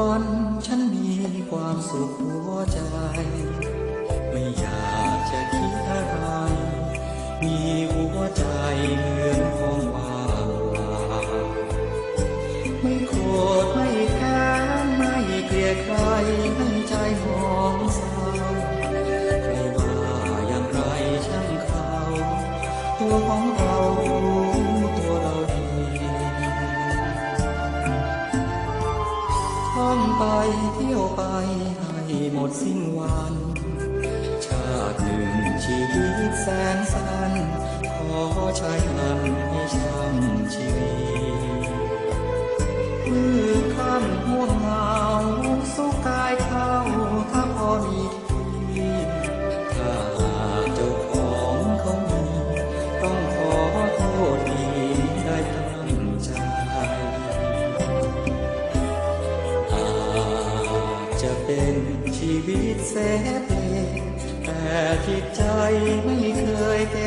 วันฉันมีความสุขหัวใจ ไม่อยากจะคิดอะไร มีหัวใจเหมือนของว่างเปล่าไม่โกรธไม่แค้นไม่เกลียดใครให้ใจหอมเศร้าใครว่าอย่างไรช่างเขา ตัวของเรา ไปเที่ยวไปให้หมดสิ้นวัน ชาติหนึ่งชีวิตแสนสั้นขอใช้มันให้ช้ำชีวิตมือข้ามห่วงเหงา ชีวิตเสเพแต่จิตใจไม่เคยเก